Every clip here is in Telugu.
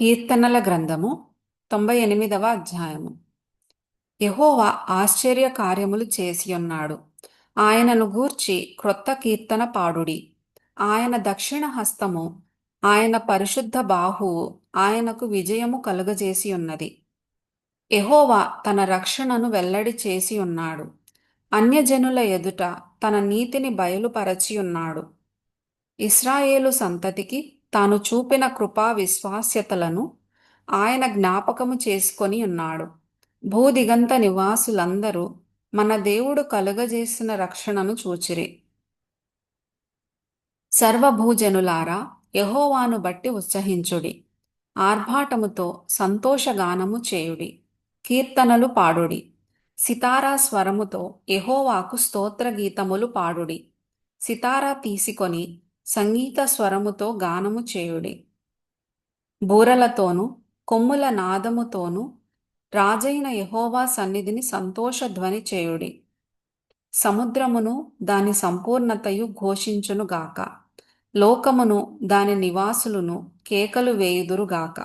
కీర్తనల గ్రంథము తొంభై ఎనిమిదవ అధ్యాయము. యహోవా ఆశ్చర్య కార్యములు చేసియున్నాడు. ఆయనను గూర్చి క్రొత్త కీర్తన పాడుడి. ఆయన దక్షిణ హస్తము ఆయన పరిశుద్ధ బాహువు ఆయనకు విజయము కలుగజేసి ఉన్నది యహోవా తన రక్షణను వెల్లడి చేసి ఉన్నాడు అన్యజనుల ఎదుట తన నీతిని బయలుపరచి ఉన్నాడు ఇస్రాయేలు సంతతికి తాను చూపిన కృపా విశ్వాస్యతలను ఆయన జ్ఞాపకము చేసుకొని ఉన్నాడు. భూదిగంత నివాసులందరూ మన దేవుడు కలుగజేసిన రక్షణను చూచిరి. సర్వభూజనులారా యహోవాను బట్టి ఉత్సహించుడి. ఆర్భాటముతో సంతోషగానము చేయుడి. కీర్తనలు పాడుడి. సితారా స్వరముతో యహోవాకు స్తోత్రగీతములు పాడుడి. సితారా తీసుకొని సంగీత స్వరముతో గానము చేయుడి. బూరలతోనూ కొమ్ముల నాదముతోనూ రాజైన యహోవా సన్నిధిని సంతోషధ్వని చేయుడి. సముద్రమును దాని సంపూర్ణతయు ఘోషించునుగాక లోకమును దాని నివాసులను కేకలు వేయుదురుగాక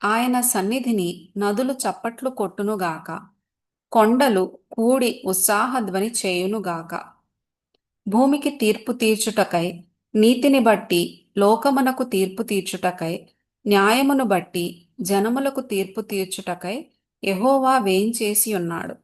ఆయన సన్నిధిని నదులు చప్పట్లు కొట్టునుగాక కొండలు కూడి ఉత్సాహధ్వని చేయునుగాక భూమికి తీర్పు తీర్చుటకై నీతిని బట్టి లోకమునకు తీర్పు తీర్చుటకై న్యాయమును బట్టి జనములకు తీర్పు తీర్చుటకై యహోవా వేయించేసి ఉన్నాడు